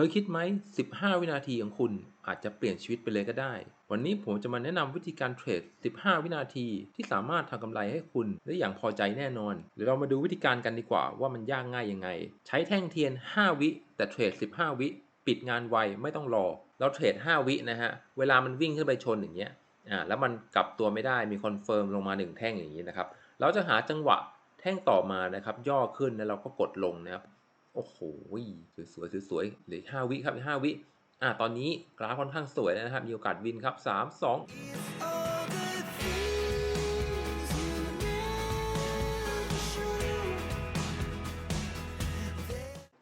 คยคิดไหม 15 วินาทีของคุณอาจจะเปลี่ยนชีวิตไปเลยก็ได้ วันนี้ผมจะมาแนะนำวิธีการเทรด 15 วินาทีที่สามารถทำกำไรให้คุณได้อย่างพอใจแน่นอน เดี๋ยวเรามาดูวิธีการกันดีกว่าว่ามันยากง่ายยังไง ใช้แท่งเทียน 5 วิ แต่เทรด 15 วิ ปิดงานไวไม่ต้องรอ เราเทรด 5 วินะฮะ เวลามันวิ่งขึ้นไปชนอย่างเงี้ย อ่า แล้วมันกลับตัวไม่ได้ มีคอนเฟิร์มลงมา 1 แท่งอย่างนี้นะครับ เราจะหาจังหวะแท่งต่อมานะครับ ย่อขึ้นแล้วเราก็กดลงนะครับ โอ้โหสวยๆสวยๆเหลือ5วิครับอีก5วิอ่าตอนนี้กราฟค่อนข้างสวยแล้วนะครับ มีโอกาสวินครับ3 2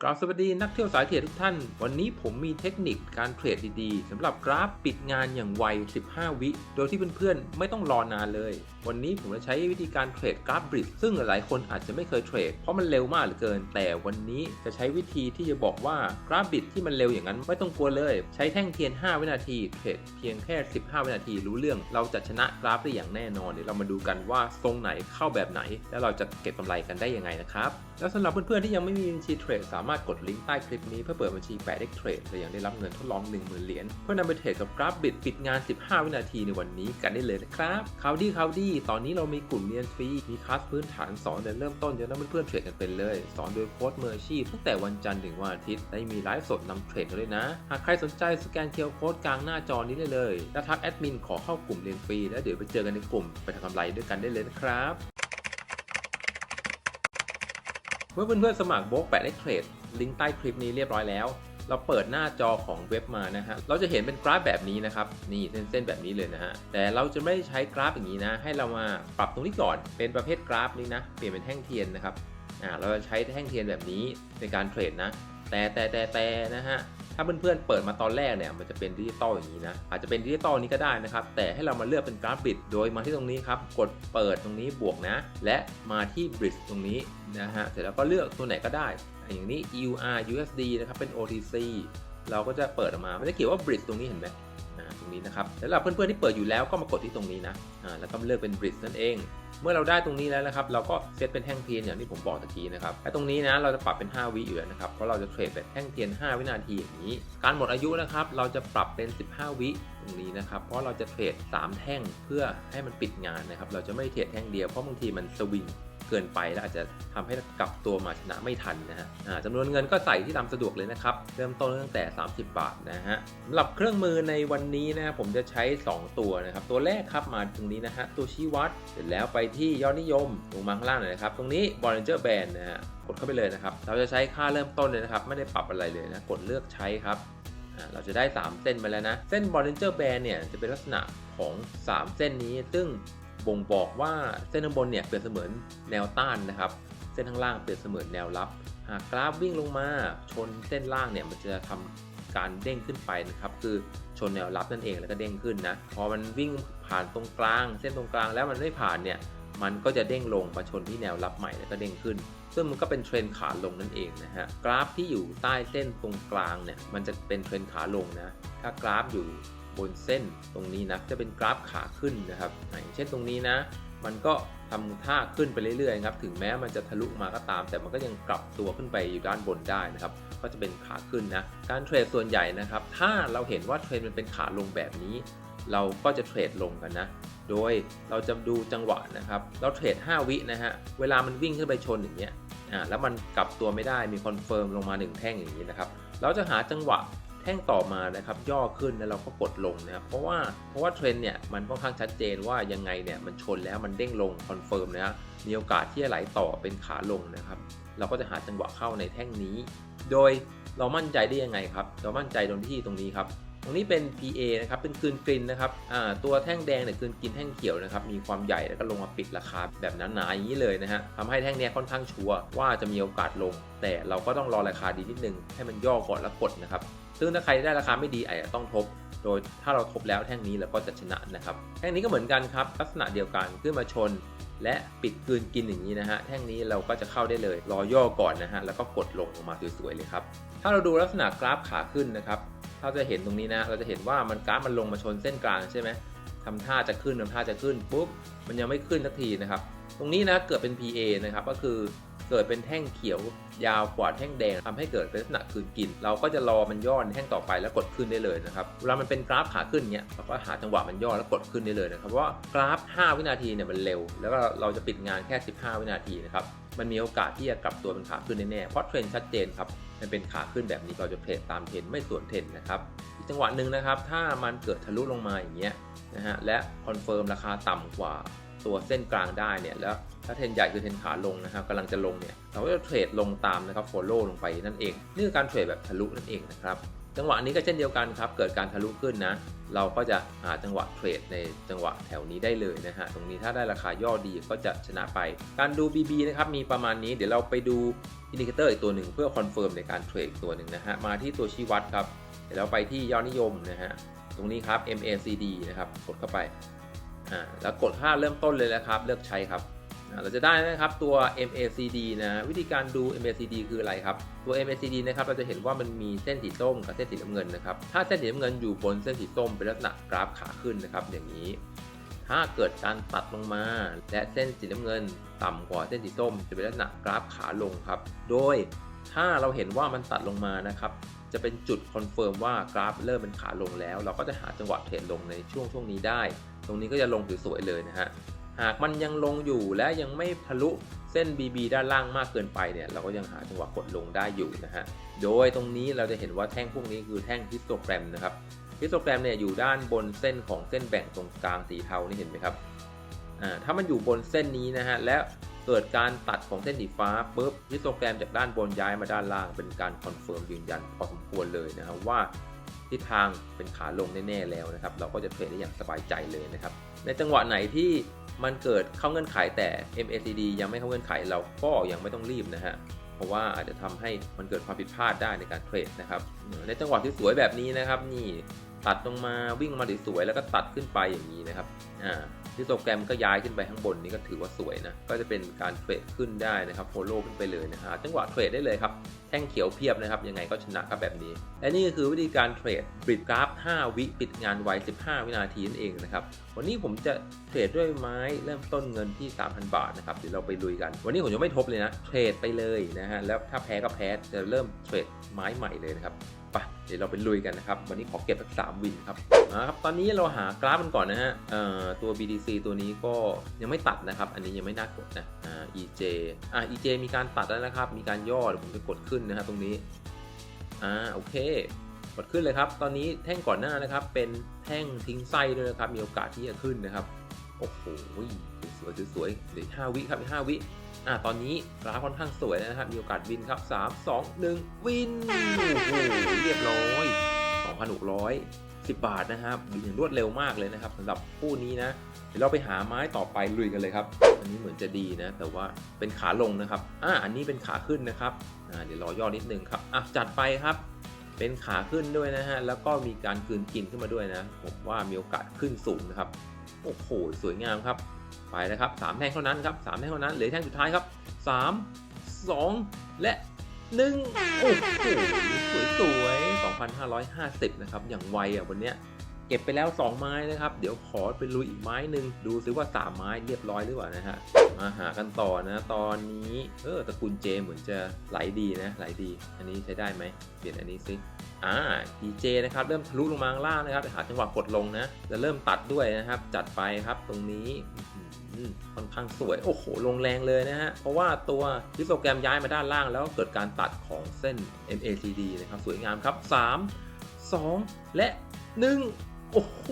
กราบสวัสดีนักเที่ยวสายเทรดทุกท่าน วันนี้ผมมีเทคนิคการเทรดดีๆสำหรับกราฟปิดงานอย่างไว 15 วิ โดยที่เพื่อนๆ ไม่ต้องรอนานเลย วันนี้ผมจะใช้วิธีการเทรดกราฟบริดซึ่งหลายคนอาจจะไม่เคยเทรดเพราะมันเร็วมากเหลือเกิน แต่วันนี้จะใช้วิธีที่จะบอกว่ากราฟบริดที่มันเร็วอย่างนั้นไม่ต้องกลัวเลย ใช้แท่งเทียน 5 วินาทีเทรดเพียงแค่ 15 วินาทีรู้เรื่อง เราจะชนะกราฟได้อย่างแน่นอนเดี๋ยวเรามาดูกันว่าทรงไหนเข้าแบบไหน แล้วเราจะเก็บกำไรกันได้ยังไงนะครับแล้วสำหรับเพื่อนๆที่ยังไม่มีบัญชีเทรดสามารถกดลิงก์ใต้คลิปนี้เพื่อเปิดบัญชีแปดเด็กเทรดและยังได้รับเงินทดลอง 10,000 เหรียญเพื่อนำไปเทรดกับกราฟบิดปิดงาน 15 วินาทีในวันนี้กันได้เลยนะครับข่าวดีข่าวดี ตอนนี้เรามีกลุ่มเรียนฟรี มีคลาสพื้นฐานสอนแต่เริ่มต้นเดี๋ยวนั้นเพื่อนๆเทรดกันเป็นเลย สอนโดยโค้ชมืออาชีพตั้งแต่วันจันทร์ถึงวันอาทิตย์และมีไลฟ์สดนำเทรดกันด้วยนะ หากใครสนใจสแกนเคอร์โค้ดกลางหน้าจอนี้ได้เลยแล้วทักแอดมินขอเข้ากลุ่มเรียนฟรีแล้วเดี๋ยวไปเจอกันในกลุ่มไปทำกำไรด้วยกันได้เลยนะครับเมื่อเพื่อนๆสมัครโบกแปดได้เทรด ลิงก์ใต้คลิปนี้เรียบร้อยแล้ว เราเปิดหน้าจอของเว็บมานะฮะ เราจะเห็นเป็นกราฟแบบนี้นะครับ นี่เส้นๆแบบนี้เลยนะฮะ แต่เราจะไม่ใช้กราฟอย่างนี้นะ ให้เรามาปรับตรงนี้ก่อน เป็นประเภทกราฟนี้นะ เปลี่ยนเป็นแท่งเทียนนะครับ อ่า เราจะใช้แท่งเทียนแบบนี้ในการเทรดนะ แต่แต่แต่แต่นะฮะถ้าเพื่อนๆเปิดมาตอนแรกเนี่ยมันจะเป็นดิจิตอลอย่างนี้นะอาจจะเป็นดิจิตอลนี้ก็ได้นะครับ แต่ให้เรามาเลือกเป็นกราฟบิดโดยมาที่ตรงนี้ครับ กดเปิดตรงนี้บวกนะ และมาที่บริดตรงนี้นะฮะเสร็จแล้วก็เลือกตัวไหนก็ได้ อย่างนี้ EUR USD นะครับเป็น OTC เราก็จะเปิดออกมามันจะเขียนว่า bridge ตรงนี้เห็นไหมอ่าตรงนี้นะครับแล้วเราเพื่อนๆที่เปิดอยู่แล้วก็มากดที่ตรงนี้นะอ่าแล้วก็เลือกเป็น bridge นั่นเอง เมื่อเราได้ตรงนี้แล้วนะครับ เราก็เซตเป็นแท่งเทียนอย่างที่ผมบอกตะกี้นะครับและตรงนี้นะเราจะปรับเป็น 5 วิอยู่แล้วนะครับเพราะเราจะเทรดแบบแท่งเทียน 5 วินาทีอย่างนี้ การหมดอายุนะครับ เราจะปรับเป็น 15 วิตรงนี้นะครับ เพราะเราจะเทรด 3 แท่งเพื่อให้มันปิดงานนะครับ เราจะไม่เทรดแท่งเดียวเพราะบางทีมันสวิง เกินไปแล้วอาจจะทำให้กลับตัวมาชนะไม่ทันนะฮะจำนวนเงินก็ใส่ที่ตามสะดวกเลยนะครับ เริ่มต้นตั้งแต่ 30 บาทนะฮะสำหรับเครื่องมือในวันนี้นะครับผมจะใช้ 2 ตัวนะครับ ตัวแรกครับมาตรงนี้นะฮะตัวชี้วัด เสร็จแล้วไปที่ยอดนิยมลงมาข้างล่างหน่อยนะครับ ตรงนี้ Bollinger Band นะฮะกดเข้าไปเลยนะครับ เราจะใช้ค่าเริ่มต้นเลยนะครับ ไม่ได้ปรับอะไรเลยนะ กดเลือกใช้ครับเราจะได้ 3 เส้นมาแล้วนะ เส้น Bollinger Band เนี่ยจะเป็นลักษณะของ 3 เส้นนี้ ซึ่ง บ่งบอกว่าเส้นข้างบนเนี่ยเปรียบเสมือนแนวต้านนะครับ เส้นข้างล่างเปรียบเสมือนแนวรับ หากกราฟวิ่งลงมาชนเส้นล่างเนี่ยมันจะทำการเด้งขึ้นไปนะครับ คือชนแนวรับนั่นเองแล้วก็เด้งขึ้นนะ พอมันวิ่งผ่านตรงกลาง เส้นตรงกลางแล้วมันไม่ผ่านเนี่ยมันก็จะเด้งลงมาชนที่แนวรับใหม่แล้วก็เด้งขึ้น ซึ่งมันก็เป็นเทรนขาลงนั่นเองนะฮะ กราฟที่อยู่ใต้เส้นตรงกลางเนี่ย มันจะเป็นเทรนขาลงนะ ถ้ากราฟอยู่ บนเส้นตรงนี้นะจะเป็นกราฟขาขึ้นนะครับอย่างเช่นตรงนี้นะ มันก็ทำท่าขึ้นไปเรื่อยๆครับถึงแม้มันจะทะลุมาก็ตาม แต่มันก็ยังกลับตัวขึ้นไปอยู่ด้านบนได้นะครับก็จะเป็นขาขึ้นนะการเทรดส่วนใหญ่นะครับ ถ้าเราเห็นว่าเทรนมันเป็นขาลงแบบนี้ เราก็จะเทรดลงกันนะโดยเราจะดูจังหวะนะครับ เราเทรด 5 วินะฮะ เวลามันวิ่งขึ้นไปชนอย่างเงี้ย อ่า แล้วมันกลับตัวไม่ได้ มีคอนเฟิร์มลงมา 1 แท่งอย่างนี้นะครับ เราจะหาจังหวะ แท่งต่อมานะครับย่อขึ้นแล้วเราก็กดลงนะครับเพราะว่าเพราะว่าเทรนเนี่ยมันค่อนข้างชัดเจนว่ายังไงเนี่ยมันชนแล้วมันเด้งลงคอนเฟิร์มนะมีโอกาสที่จะไหลต่อเป็นขาลงนะครับเราก็จะหาจังหวะเข้าในแท่งนี้ โดยเรามั่นใจได้ยังไงครับ เรามั่นใจตรงที่ตรงนี้ครับ ตรงนี้เป็น PA นะครับเป็นคืนกลินนะครับตัวแท่งแดงเนี่ยคืนกลินแท่งเขียวนะครับมีความใหญ่แล้วก็ลงมาปิดราคาแบบหนาๆอย่างนี้เลยนะฮะทำให้แท่งเนี้ยค่อนข้างชัวร์ว่าจะมีโอกาสลง แต่เราก็ต้องรอราคาดีนิดนึงให้มันย่อก่อนแล้วกดนะครับซึ่งถ้าใครได้ราคาไม่ดีอาจจะต้องทบ โดยถ้าเราทบแล้วแท่งนี้เราก็จะชนะนะครับแท่งนี้ก็เหมือนกันครับลักษณะเดียวกันขึ้นมาชน และปิดกลืนกินอย่างนี้นะฮะแท่งนี้เราก็จะเข้าได้เลย รอย่อก่อนนะฮะแล้วก็กดลงลงมาสวยๆเลยครับถ้าเราดูลักษณะกราฟขาขึ้นนะครับ ถ้าจะเห็นตรงนี้นะ เราจะเห็นว่ามันกราฟมันลงมาชนเส้นกลางใช่ไหมทำท่าจะขึ้นทำท่าจะขึ้นปุ๊บ มันยังไม่ขึ้นสักทีนะครับ ตรงนี้นะเกิดเป็น PA นะครับ ก็คือ เกิดเป็นแท่งเขียวยาวกว่าแท่งแดงทำให้เกิดเป็นลักษณะคืนกิน เราก็จะรอมันย่อในแท่งต่อไปแล้วกดขึ้นได้เลยนะครับเวลามันเป็นกราฟขาขึ้นเนี้ยเราก็หาจังหวะมันย่อแล้วกดขึ้นได้เลยนะครับเพราะว่ากราฟ 5 วินาทีเนี่ยมันเร็ว แล้วก็เราจะปิดงานแค่ 15 วินาทีนะครับมันมีโอกาสที่จะกลับตัวเป็นขาขึ้นแน่ๆเพราะเทรนชัดเจนครับมันเป็นขาขึ้นแบบนี้เราจะเทรดตามเทรนไม่สวนเทรนนะครับอีกจังหวะหนึ่งนะครับถ้ามันเกิดทะลุลงมาอย่างเงี้ยนะฮะและคอนเฟิร์มราคาต่ำกว่า ตัวเส้นกลางได้เนี่ยแล้วถ้าเทรนใหญ่คือเทรนขาลงนะครับกำลังจะลงเนี่ยเราก็จะเทรดลงตามนะครับ follow ลงไปนั่นเองนี่คือการเทรดแบบทะลุนั่นเองนะครับจังหวะนี้ก็เช่นเดียวกันครับเกิดการทะลุขึ้นนะเราก็จะหาจังหวะเทรดในจังหวะแถวนี้ได้เลยนะฮะตรงนี้ถ้าได้ราคาย่อดีก็จะชนะไป การดู BB นะครับมีประมาณนี้เดี๋ยวเราไปดูอินดิเคเตอร์อีกตัวหนึ่งเพื่อคอนเฟิร์มในการเทรดตัวหนึ่งนะฮะมาที่ตัวชี้วัดครับเดี๋ยวเราไปที่ยอดนิยมนะฮะตรงนี้ครับ MACD นะครับกดเข้าไป อ่าแล้วกดค่าเริ่มต้นเลยนะครับ เลือกใช้ครับเราจะได้นะครับตัว MACD นะวิธีการดู MACD คืออะไรครับ ตัว MACD นะครับเราจะเห็นว่ามันมีเส้นสีส้มกับเส้นสีน้ำเงินนะครับถ้าเส้นสีน้ำเงินอยู่บนเส้นสีส้มเป็นลักษณะกราฟขาขึ้นนะครับอย่างนี้ ถ้าเกิดการตัดลงมา และเส้นสีน้ำเงิน ต่ำกว่าเส้นสีส้มจะเป็นลักษณะกราฟขาลงครับ โดยถ้าเราเห็นว่ามันตัดลงมานะครับ จะเป็นจุดคอนเฟิร์มว่ากราฟเริ่มเป็นขาลงแล้ว เราก็จะหาจังหวะเทรดลงในช่วงช่วงนี้ได้ ตรงนี้ก็จะลงสวยๆเลยนะฮะหากมันยังลงอยู่และยังไม่ทะลุเส้น BB ด้านล่างมากเกินไปเนี่ยเราก็ยังหาจังหวะกดลงได้อยู่นะฮะโดยตรงนี้เราจะเห็นว่าแท่งพวกนี้คือแท่งฮิสโตแกรมนะครับฮิสโตแกรมเนี่ยอยู่ด้านบนเส้นของเส้นแบ่งตรงกลางสีเทานี่เห็นไหมครับอ่าถ้ามันอยู่บนเส้นนี้นะฮะแล้ว เกิดการตัดของเส้นสีฟ้าปุ๊บฮิสโตแกรมจากด้านบนย้ายมาด้านล่าง เป็นการคอนเฟิร์มยืนยันพอสมควรเลยนะครับว่าทิศทางเป็นขาลงแน่ๆแล้วนะครับ เราก็จะเทรดได้อย่างสบายใจเลยนะครับ ในจังหวะไหนที่มันเกิดเข้าเงื่อนไขแต่ MACD ยังไม่เข้าเงื่อนไขเราก็ยังไม่ต้องรีบนะฮะเพราะว่าอาจจะทำให้มันเกิดความผิดพลาดได้ในการเทรดนะครับในจังหวะที่สวยแบบนี้นะครับนี่ ตัดลงมาวิ่งมาสวยๆแล้วก็ตัดขึ้นไปอย่างนี้นะครับอ่าที่โปรแกรมก็ย้ายขึ้นไปข้างบนนี้ก็ถือว่าสวยนะ ก็จะเป็นการเทรดขึ้นได้นะครับโฟโล่ขึ้นไปเลยนะฮะจังหวะเทรดได้เลยครับ แท่งเขียวเพียบนะครับ ยังไงก็ชนะครับแบบนี้ และนี่ก็คือวิธีการเทรดปิดกราฟ 5 วิปิดงานไว 15 วินาทีนั่นเองนะครับ วันนี้ผมจะเทรดด้วยไม้เริ่มต้นเงินที่ 3,000 บาทนะครับ เดี๋ยวเราไปลุยกัน วันนี้ผมยังไม่ทบเลยนะ เทรดไปเลยนะฮะ แล้วถ้าแพ้ก็แพ้จะเริ่มเทรดไม้ใหม่เลยนะครับปเดี๋ยวเราไปลุยกันนะครับ วันนี้ขอเก็บสักสามวินครับนะครับ ตอนนี้เราหากราฟมันก่อนนะฮะตัว BTC ตัวนี้ก็ยังไม่ตัดนะครับ อันนี้ยังไม่น่ากดนะอ่า EJ อ่า EJ มีการตัดแล้วนะครับ มีการย่อเดี๋ยวผมจะกดขึ้นนะฮะตรงนี้อ่าโอเคกดขึ้นเลยครับ ตอนนี้แท่งก่อนหน้านะครับ เป็นแท่งทิ้งไส้ด้วยนะครับ มีโอกาสที่จะขึ้นนะครับ โอ้โหสวยๆสวยเดี๋ยวห้าวิครับอีกห้าวิ อ่าตอนนี้ราค่อนข้างสวยนะครับ มีโอกาสวินครับ 3 2 1 วิน โอ้โห เรียบร้อย2,610 บาทนะครับวินอย่างรวดเร็วมากเลยนะครับสำหรับคู่นี้นะ เดี๋ยวเราไปหาไม้ต่อไปลุยกันเลยครับ อันนี้เหมือนจะดีนะ แต่ว่าเป็นขาลงนะครับ อ่า อันนี้เป็นขาขึ้นนะครับ อ่า เดี๋ยวรอย่อนิดนึงครับ อะ จัดไปครับ เป็นขาขึ้นด้วยนะฮะ แล้วก็มีการคืนกินขึ้นมาด้วยนะ ผมว่ามีโอกาสขึ้นสูงนะครับ โอ้โห สวยงามครับ ไปนะครับสามแท่งเท่านั้นครับสามแท่งเท่านั้นเหลือแท่งสุดท้ายครับสามสองและหนึ่งโอ้โหสวยสวย2,550 นะครับ อย่างไวอะวันเนี้ย เก็บไปแล้ว 2 ไม้นะครับ เดี๋ยวขอไปลุยอีกไม้หนึ่งดูซิว่า 3 ไม้เรียบร้อยหรือเปล่านะฮะมาหากันต่อนะ ตอนนี้เออตระกูลเจเหมือนจะไหลดีนะไหลดี อันนี้ใช้ได้ไหมเปลี่ยนอันนี้ซิอ่า DJ นะครับเริ่มทะลุลงมาข้างล่างนะครับหาจังหวะกดลงนะจะเริ่มตัดด้วยนะครับจัดไปครับตรงนี้ค่อนข้างสวย โอ้โห ลงแรงเลยนะฮะ เพราะว่าตัวฮิสโตแกรมย้ายมาด้านล่างแล้วเกิดการตัดของเส้น MACD นะครับ สวยงามครับ 3 2 และ 1 โอ้โห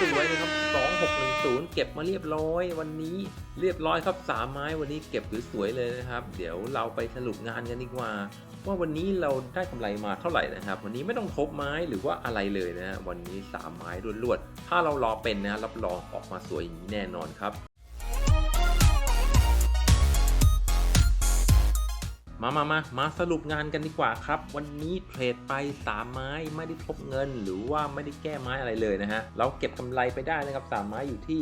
สวยๆนะครับ2610 เก็บมาเรียบร้อย วันนี้เรียบร้อยครับสามไม้วันนี้เก็บสวยๆเลยนะครับ เดี๋ยวเราไปสรุปงานกันดีกว่า ว่าวันนี้เราได้กำไรมาเท่าไหร่นะครับ วันนี้ไม่ต้องทบไม้หรือว่าอะไรเลยนะฮะวันนี้ 3 ไม้รวดๆถ้าเรารอเป็นนะรับรองออกมาสวยอย่างนี้แน่นอนครับ มามามามาสรุปงานกันดีกว่าครับ วันนี้เทรดไป 3 ไม้ไม่ได้ทบเงิน หรือว่าไม่ได้แก้ไม้อะไรเลยนะฮะ เราเก็บกำไรไปได้นะครับ 3 ไม้อยู่ที่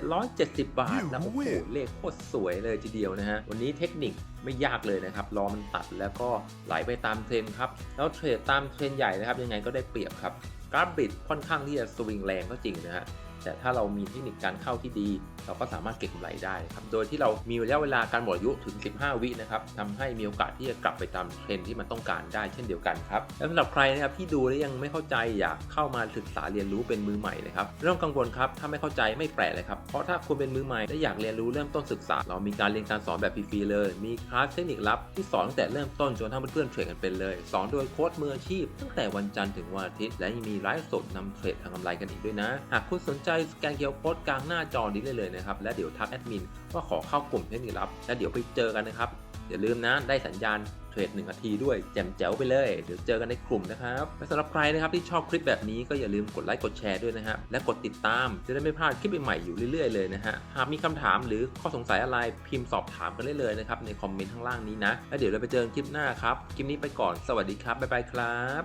7,770 บาทนะโอ้โหเลขโคตรสวยเลยทีเดียวนะฮะ วันนี้เทคนิคไม่ยากเลยนะครับ รอมันตัดแล้วก็ไหลไปตามเทรนด์ครับ แล้วเทรดตามเทรนด์ใหญ่นะครับ ยังไงก็ได้เปรียบครับกราฟบิดค่อนข้างที่จะสวิงแรงก็จริงนะฮะแต่ถ้าเรามีเทคนิคการเข้าที่ดีเราก็สามารถเก็งกำไรได้ครับ โดยที่เรามีระยะเวลาการหมดอายุถึง 15 วินะครับทำให้มีโอกาสที่จะกลับไปตามเทรนที่มันต้องการได้เช่นเดียวกันครับ แล้วสำหรับใครนะครับที่ดูแล้วยังไม่เข้าใจอยากเข้ามาศึกษาเรียนรู้เป็นมือใหม่นะครับไม่ต้องกังวลครับถ้าไม่เข้าใจไม่แปลกเลยครับ เพราะถ้าคุณเป็นมือใหม่และอยากเรียนรู้เริ่มต้นศึกษา เรามีการเรียนการสอนแบบฟรีๆเลย มีคลาสเทคนิคลับที่สอนตั้งแต่เริ่มต้นจนทั้งเพื่อนๆเทรดกันเป็นเลยสอนโดยโค้ชมืออาชีพ ตั้งแต่วันจันทร์ถึงวันอาทิตย์และยังมีไลฟ์สดนำเทรดทางกำไรกันอีกด้วยนะ หากคุณสนใจสแกนเคอร์โค้ดกลางหน้าจอนี้ได้เลยนะครับ และเดี๋ยวทักแอดมินว่าขอเข้ากลุ่มเทคนิคลับ และเดี๋ยวไปเจอกันนะครับ อย่าลืมนะ ได้สัญญาณเทรดหนึ่งนาทีด้วย แจมแจ๋วไปเลย เดี๋ยวเจอกันในกลุ่มนะครับและสำหรับใครนะครับที่ชอบคลิปแบบนี้ก็อย่าลืมกดไลค์กดแชร์ด้วยนะครับและกดติดตามจะได้ไม่พลาดคลิปใหม่ๆอยู่เรื่อยๆเลยนะฮะ หากมีคำถามหรือข้อสงสัยอะไรพิมพ์สอบถามกันได้เลยนะครับในคอมเมนต์ข้างล่างนี้นะ แล้วเดี๋ยวเราไปเจอกันคลิปหน้าครับ คลิปนี้ไปก่อน สวัสดีครับ บ๊ายบายครับ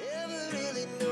Never really knew